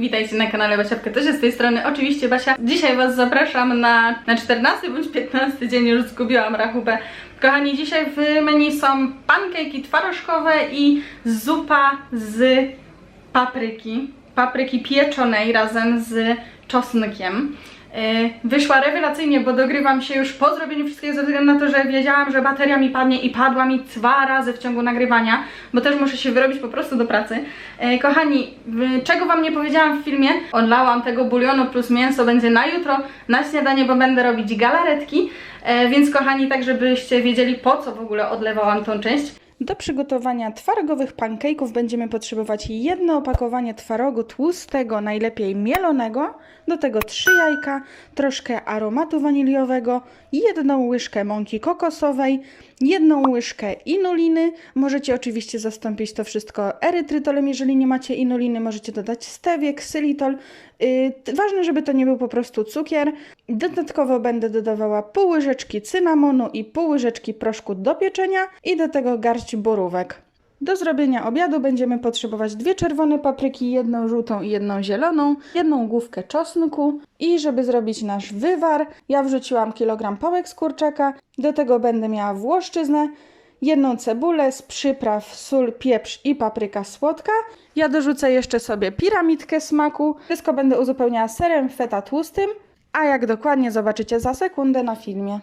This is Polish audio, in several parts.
Witajcie na kanale Basiatka, też z tej strony oczywiście Basia. Dzisiaj Was zapraszam na, na 14 bądź 15 dzień, już zgubiłam rachubę. Kochani, dzisiaj w menu są pankejki twarożkowe i zupa z papryki. Papryki pieczonej razem z czosnkiem. Yy, Wyszła rewelacyjnie, bo dogrywam się już po zrobieniu wszystkiego ze względu na to, że wiedziałam, że bateria mi padnie i padła mi dwa razy w ciągu nagrywania, bo też muszę się wyrobić po prostu do pracy. Yy, Kochani, czego Wam nie powiedziałam w filmie, odlałam tego bulionu plus mięso będzie na jutro, na śniadanie, bo będę robić galaretki, Yy, więc kochani, tak żebyście wiedzieli po co w ogóle odlewałam tą część. Do przygotowania twarogowych pancake'ów będziemy potrzebować jedno opakowanie twarogu tłustego, najlepiej mielonego, do tego trzy jajka, troszkę aromatu waniliowego, jedną łyżkę mąki kokosowej, jedną łyżkę inuliny. Możecie oczywiście zastąpić to wszystko erytrytolem, jeżeli nie macie inuliny, możecie dodać stewię, ksylitol. Yy, ważne, żeby to nie był po prostu cukier. Dodatkowo będę dodawała pół łyżeczki cynamonu i pół łyżeczki proszku do pieczenia i do tego garść borówek. Do zrobienia obiadu będziemy potrzebować dwie czerwone papryki, jedną żółtą i jedną zieloną, jedną główkę czosnku i żeby zrobić nasz wywar, ja wrzuciłam kilogram pałek z kurczaka, do tego będę miała włoszczyznę, jedną cebulę z przypraw, sól, pieprz i papryka słodka. Ja dorzucę jeszcze sobie piramidkę smaku. Wszystko będę uzupełniała serem feta tłustym, a jak dokładnie zobaczycie za sekundę na filmie.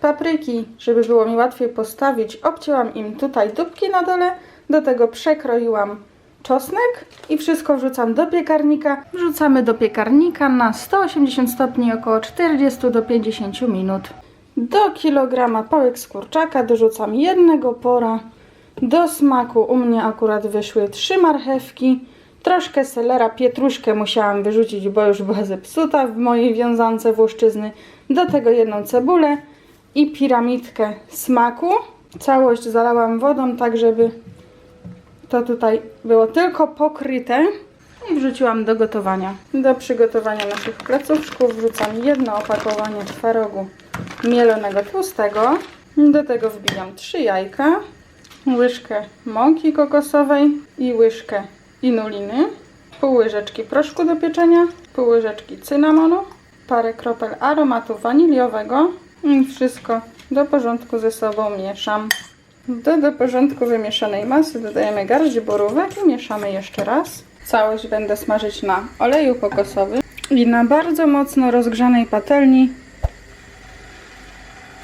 Papryki, żeby było mi łatwiej postawić, obcięłam im tutaj dupki na dole, do tego przekroiłam czosnek i wszystko wrzucam do piekarnika. Wrzucamy do piekarnika na 180 stopni około 40 do 50 minut. Do kilograma pałek z kurczaka dorzucam jednego pora. Do smaku u mnie akurat wyszły trzy marchewki, troszkę selera, pietruszkę musiałam wyrzucić, bo już była zepsuta w mojej wiązance włoszczyzny. Do tego jedną cebulę i piramidkę smaku. Całość zalałam wodą, tak żeby to tutaj było tylko pokryte i wrzuciłam do gotowania. Do przygotowania naszych placuszków wrzucam jedno opakowanie twarogu mielonego tłustego. Do tego wbijam trzy jajka, łyżkę mąki kokosowej i łyżkę inuliny, pół łyżeczki proszku do pieczenia, pół łyżeczki cynamonu, parę kropel aromatu waniliowego i wszystko do porządku ze sobą mieszam. Do, do porządku wymieszanej masy dodajemy garść borówek i mieszamy jeszcze raz. Całość będę smażyć na oleju kokosowym i na bardzo mocno rozgrzanej patelni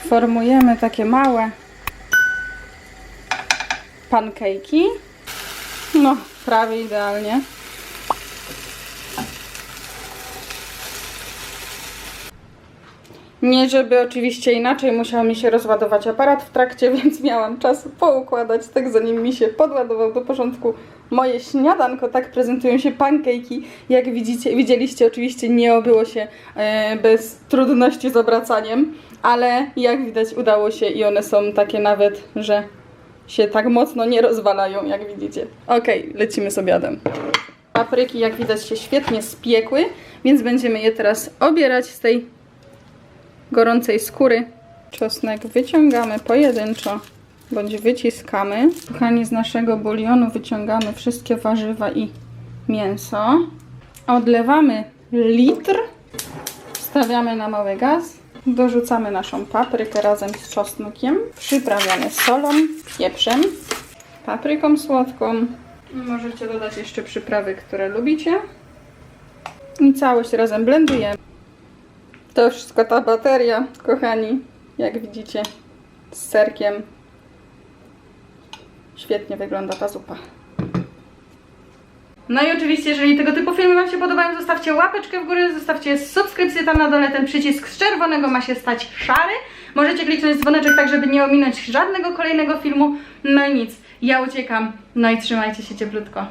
formujemy takie małe pankejki. No, prawie idealnie. Nie, żeby oczywiście inaczej, musiał mi się rozładować aparat w trakcie, więc miałam czas poukładać tak, zanim mi się podładował do porządku moje śniadanko. Tak prezentują się pankejki. Jak widzicie, widzieliście, oczywiście nie obyło się e, bez trudności z obracaniem, ale jak widać udało się i one są takie nawet, że się tak mocno nie rozwalają, jak widzicie. Okej, lecimy z obiadem. Papryki, jak widać, się świetnie spiekły, więc będziemy je teraz obierać z tej gorącej skóry. Czosnek wyciągamy pojedynczo bądź wyciskamy. Kochani, z naszego bulionu wyciągamy wszystkie warzywa i mięso. Odlewamy litr, stawiamy na mały gaz, dorzucamy naszą paprykę razem z czosnkiem, przyprawiamy solą, pieprzem, papryką słodką. Możecie dodać jeszcze przyprawy, które lubicie. I całość razem blendujemy. To wszystko ta bateria, kochani, jak widzicie, z serkiem. Świetnie wygląda ta zupa. No i oczywiście, jeżeli tego typu filmy Wam się podobają, zostawcie łapeczkę w górę, zostawcie subskrypcję tam na dole, ten przycisk z czerwonego ma się stać szary. Możecie kliknąć dzwoneczek tak, żeby nie ominąć żadnego kolejnego filmu. No i nic, ja uciekam, no i trzymajcie się cieplutko.